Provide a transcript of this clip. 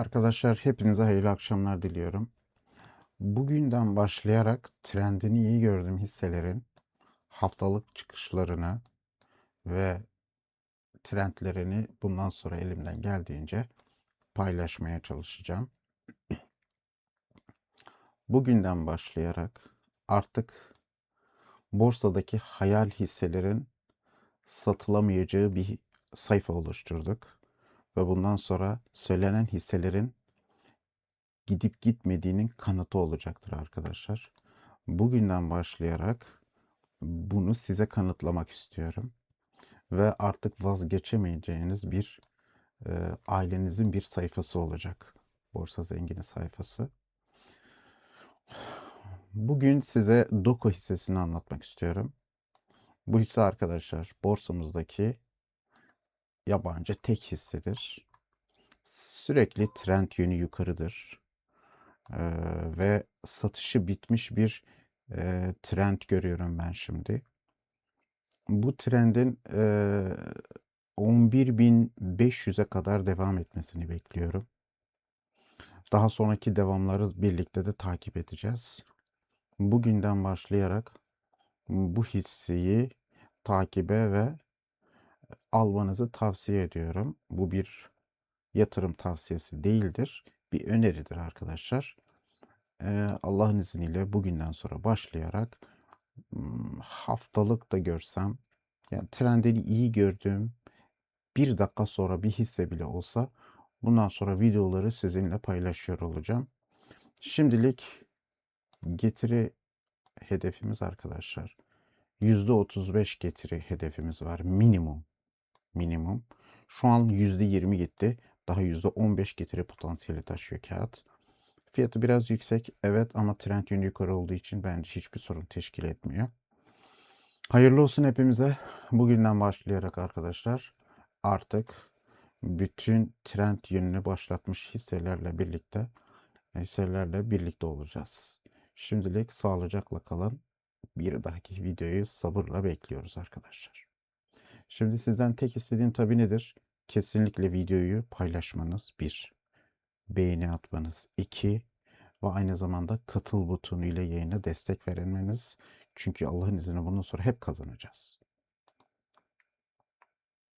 Arkadaşlar hepinize hayırlı akşamlar diliyorum. Bugünden başlayarak trendini iyi gördüğüm hisselerin haftalık çıkışlarını ve trendlerini bundan sonra elimden geldiğince paylaşmaya çalışacağım. Bugünden başlayarak artık borsadaki hayal hisselerin satılamayacağı bir sayfa oluşturduk ve bundan sonra söylenen hisselerin gidip gitmediğinin kanıtı olacaktır arkadaşlar. Bugünden başlayarak bunu size kanıtlamak istiyorum. Ve artık vazgeçemeyeceğiniz bir e, ailenizin bir sayfası olacak. Borsa Zengini sayfası. Bugün size Doko hissesini anlatmak istiyorum. Bu hisse arkadaşlar borsamızdaki yabancı tek hissedir. Sürekli trend yönü yukarıdır. Ee, ve satışı bitmiş bir e, trend görüyorum ben şimdi. Bu trendin e, 11.500'e kadar devam etmesini bekliyorum. Daha sonraki devamları birlikte de takip edeceğiz. Bugünden başlayarak bu hisseyi takibe ve almanızı tavsiye ediyorum. Bu bir yatırım tavsiyesi değildir. Bir öneridir arkadaşlar. Allah'ın izniyle bugünden sonra başlayarak haftalık da görsem yani trendini iyi gördüğüm bir dakika sonra bir hisse bile olsa bundan sonra videoları sizinle paylaşıyor olacağım. Şimdilik getiri hedefimiz arkadaşlar. %35 getiri hedefimiz var minimum. Minimum. Şu an %20 gitti. Daha %15 getiri potansiyeli taşıyor kağıt. Fiyatı biraz yüksek evet ama trend yönü yukarı olduğu için bence hiçbir sorun teşkil etmiyor. Hayırlı olsun hepimize. Bugünden başlayarak arkadaşlar artık bütün trend yönünü başlatmış hisselerle birlikte hisselerle birlikte olacağız. Şimdilik sağlıcakla kalın. Bir dahaki videoyu sabırla bekliyoruz arkadaşlar. Şimdi sizden tek istediğim tabi nedir? Kesinlikle videoyu paylaşmanız bir. Beğeni atmanız iki. Ve aynı zamanda katıl butonu ile yayına destek vermeniz. Çünkü Allah'ın izniyle bundan sonra hep kazanacağız.